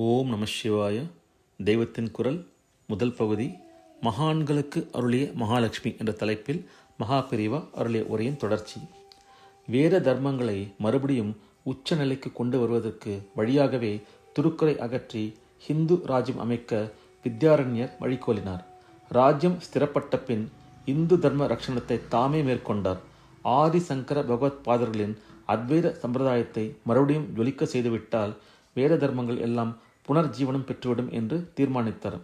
ஓம் நம சிவாய. தெய்வத்தின் குரல் முதல் பகுதி மகான்களுக்கு அருளிய மகாலட்சுமி என்ற தலைப்பில் மகாபிரிவா அருளிய உரையின் தொடர்ச்சி. வேத தர்மங்களை மறுபடியும் உச்ச நிலைக்கு கொண்டு வருவதற்கு வழியாகவே துருக்கரை அகற்றி ஹிந்து ராஜ்யம் அமைக்க வித்யாரண்யர் வழிகோலினார். ராஜ்யம் ஸ்திரப்பட்ட பின் இந்து தர்ம ரட்சணத்தை தாமே மேற்கொண்டார். ஆதி சங்கர பகவத் பாதர்களின் அத்வைத சம்பிரதாயத்தை மறுபடியும் ஜொலிக்க செய்துவிட்டால் வேத தர்மங்கள் எல்லாம் புனர்ஜீவனம் பெற்றுவிடும் என்று தீர்மானித்தார்.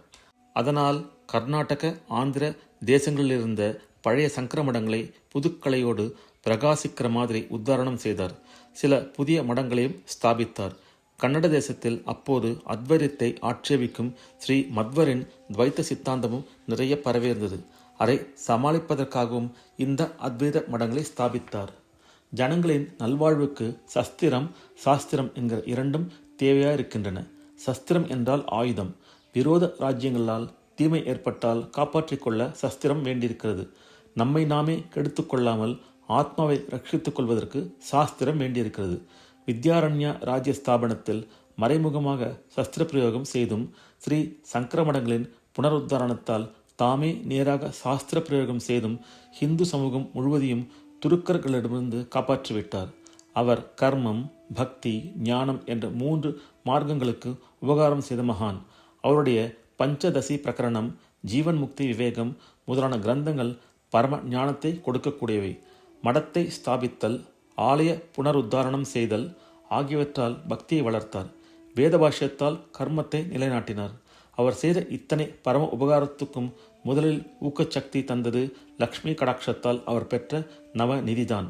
அதனால் கர்நாடக ஆந்திர தேசங்களிலிருந்த பழைய சங்கர மடங்களை புதுக்கலையோடு பிரகாசிக்கிற மாதிரி உத்தாரணம் செய்தார். சில புதிய மடங்களையும் ஸ்தாபித்தார். கன்னட தேசத்தில் அப்போது அத்வைதத்தை ஆட்சேபிக்கும் ஸ்ரீ மத்வரின் துவைத்த சித்தாந்தமும் நிறைய பரவியிருந்தது. அதை சமாளிப்பதற்காகவும் இந்த அத்வைத மடங்களை ஸ்தாபித்தார். ஜனங்களின் நல்வாழ்வுக்கு சஸ்திரம் சாஸ்திரம் என்கிற இரண்டும் தேவையாக இருக்கின்றன சஸ்திரம் என்றால் ஆயுதம். விரோத ராஜ்யங்களால் தீமை ஏற்பட்டால் காப்பாற்றிக் கொள்ள சஸ்திரம் வேண்டியிருக்கிறது. நம்மை நாமே கெடுத்து கொள்ளாமல் ஆத்மாவை ரட்சித்துக் கொள்வதற்கு சாஸ்திரம் வேண்டியிருக்கிறது. வித்யாரண்யா ராஜ்ய ஸ்தாபனத்தில் மறைமுகமாக சஸ்திர பிரயோகம் செய்தும் ஸ்ரீ சங்கரமடங்களின் புனருத்தாரணத்தால் தாமே நேராக சாஸ்திர பிரயோகம் செய்தும் ஹிந்து சமூகம் முழுவதையும் துருக்கர்களிடமிருந்து காப்பாற்றிவிட்டார். அவர் கர்மம் பக்தி ஞானம் என்ற மூன்று மார்க்கங்களுக்கு உபகாரம் செய்த மகான். அவருடைய பஞ்சதசி பிரகரணம் ஜீவன் முக்தி விவேகம் முதலான கிரந்தங்கள் பரம ஞானத்தை கொடுக்கக்கூடியவை. மடத்தை ஸ்தாபித்தல் ஆலய புனருத்தாரணம் செய்தல் ஆகியவற்றால் பக்தியை வளர்த்தார். வேத பாஷ்யத்தால் கர்மத்தை நிலைநாட்டினார். அவர் செய்த இத்தனை பரம உபகாரத்துக்கும் முதலில் ஊக்கச்சக்தி தந்தது லக்ஷ்மி கடாட்சத்தால் அவர் பெற்ற நவ நிதிதான்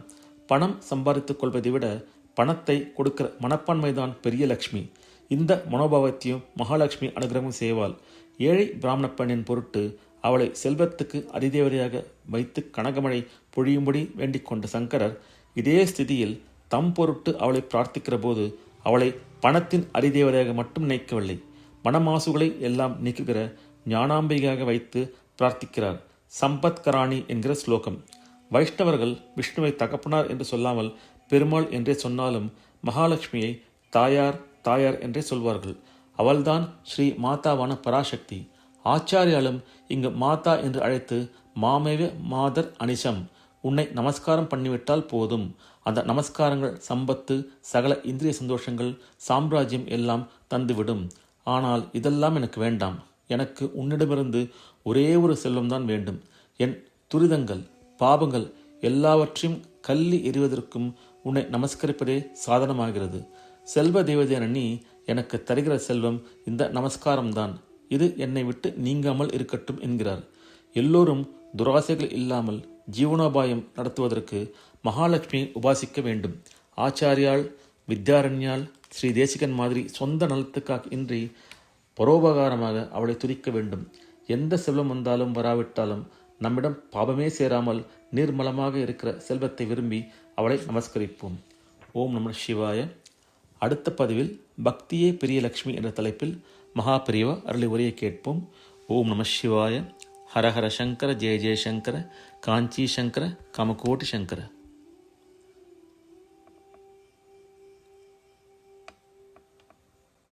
பணம் சம்பாதித்துக் கொள்வதை விட பணத்தை கொடுக்கிற மனப்பான்மைதான் பெரிய லக்ஷ்மி. இந்த மனோபாவத்தையும் மகாலட்சுமி அனுகிரகம் செய்வாள். ஏழை பிராமண பெண்ணின் பொருட்டு அவளை செல்வத்துக்கு அதிதேவதையாக வைத்து கனகமழை பொழியும்படி வேண்டிக் கொண்ட சங்கரர் இதே ஸ்திதியில் தம் பொருட்டு அவளை பிரார்த்திக்கிற போது அவளை பணத்தின் அதிதேவதையாக மட்டும் நினைக்கவில்லை மனமாசுகளை எல்லாம் நீக்குகிற ஞானாம்பிகையாக வைத்து பிரார்த்திக்கிறார். சம்பத்கராணி என்கிற ஸ்லோகம். வைஷ்ணவர்கள் விஷ்ணுவை தகப்பனார் என்று சொல்லாமல் பெருமாள் என்றே சொன்னாலும் மகாலட்சுமியை தாயார் தாயார் என்றே சொல்வார்கள். அவள்தான் ஸ்ரீ மாதாவான பராசக்தி. ஆச்சாரியாலும் இங்கு மாதா என்று அழைத்து மாமேவ மாதர் அனிஷம் உன்னை நமஸ்காரம் பண்ணிவிட்டால் போதும். அந்த நமஸ்காரங்கள் சம்பத்து சகல இந்திரிய சந்தோஷங்கள் சாம்ராஜ்யம் எல்லாம் தந்துவிடும். ஆனால் இதெல்லாம் எனக்கு வேண்டாம். எனக்கு உன்னிடமிருந்து ஒரே ஒரு செல்வம்தான் வேண்டும். என் துரிதங்கள் பாபங்கள் எல்லாவற்றையும் கல்லி எறிவதற்கும் உன்னை நமஸ்கரிப்பதே சாதனமாகிறது. செல்வ தேவதே நீ எனக்கு தருகிற செல்வம் இந்த நமஸ்காரம்தான். இது என்னை விட்டு நீங்காமல் இருக்கட்டும் என்கிறார். எல்லோரும் துராசைகள் இல்லாமல் ஜீவனோபாயம் நடத்துவதற்கு மகாலட்சுமியை உபாசிக்க வேண்டும். ஆச்சாரியால் வித்யாரண்யால் ஸ்ரீ தேசிகன் மாதிரி சொந்த நலத்துக்காக இன்றி பரோபகாரமாக அவளை துதிக்க வேண்டும். எந்த செல்வம் வந்தாலும் வராவிட்டாலும் நம்மிடம் பாபமே சேராமல் நீர்மலமாக இருக்கிற செல்வத்தை விரும்பி அவளை நமஸ்கரிப்போம். ஓம் நம சிவாய. அடுத்த பதிவில் பக்தியே பெரிய லக்ஷ்மி என்ற தலைப்பில் மகா பெரியவா அருளை உரையை கேட்போம். ஓம் நம சிவாய. ஹரஹர சங்கர ஜெய ஜெயசங்கர காஞ்சி சங்கர கமகோட்டி சங்கர.